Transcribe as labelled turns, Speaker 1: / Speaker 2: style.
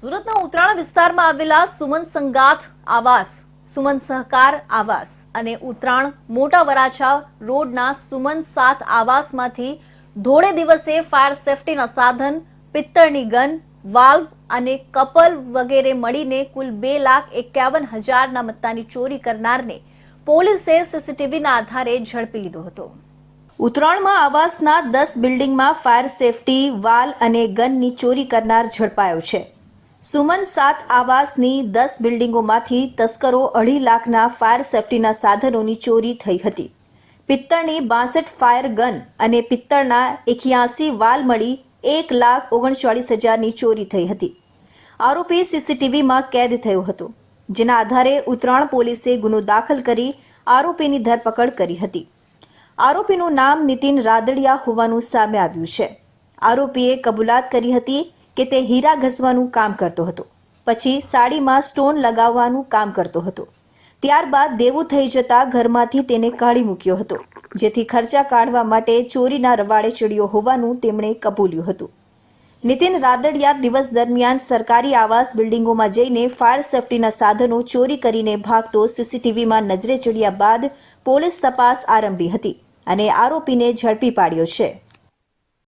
Speaker 1: સુરતના ઉત્તરાણ વિસ્તારમાં આવેલા સુમન સંગાથ આવાસ, સુમન સહકાર આવાસ અને ઉત્તરાણ મોટા વરાછા રોડના સુમન સાત આવાસમાંથી ધોળે દિવસે ફાયર સેફટીના સાધન, પિત્તળની ગન, વાલ્વ અને કપલ વગેરે મળીને કુલ બે લાખ એકાવન હજારના મત્તાની ચોરી કરનારને પોલીસે સીસીટીવીના આધારે ઝડપી લીધો હતો. ઉત્તરાયણમાં આવાસના દસ બિલ્ડિંગમાં ફાયર સેફટી, વાલ અને ગનની ચોરી કરનાર ઝડપાયો છે. સુમન સાત આવાસની દસ બિલ્ડિંગોમાંથી તસ્કરો અઢી લાખના ફાયર સેફટીના સાધનોની ચોરી થઈ હતી. પિત્તળની બાસઠ ફાયર ગન અને પિત્તળના એક્યાસી વાલ મળી એક લાખ ઓગણચાળીસ હજારની ચોરી થઈ હતી. આરોપી સીસીટીવીમાં કેદ થયો હતો, જેના આધારે ઉત્તરાયણ પોલીસે ગુનો દાખલ કરી આરોપીની ધરપકડ કરી હતી. આરોપીનું નામ નીતિન રાદડિયા હોવાનું સામે આવ્યું છે. આરોપીએ કબૂલાત કરી હતી કે તે હીરા ઘસવાનું કામ કરતો હતો. પછી સાડીમાં સ્ટોન લગાવવાનું કામ કરતો હતો. ત્યારબાદ દેવું થઈ જતા ઘરમાંથી તેને કાઢી મૂક્યો હતો, જેથી ખર્ચા કાઢવા માટે ચોરીના રવાડે ચડ્યો હોવાનું તેમણે કબૂલ્યું હતું. નીતિન રાદડિયા દિવસ દરમિયાન સરકારી આવાસ બિલ્ડિંગોમાં જઈને ફાયર સેફટીના સાધનો ચોરી કરીને ભાગતો સીસીટીવીમાં નજરે ચડ્યા બાદ પોલીસ તપાસ આરંભી હતી અને આરોપીને ઝડપી પાડ્યો છે.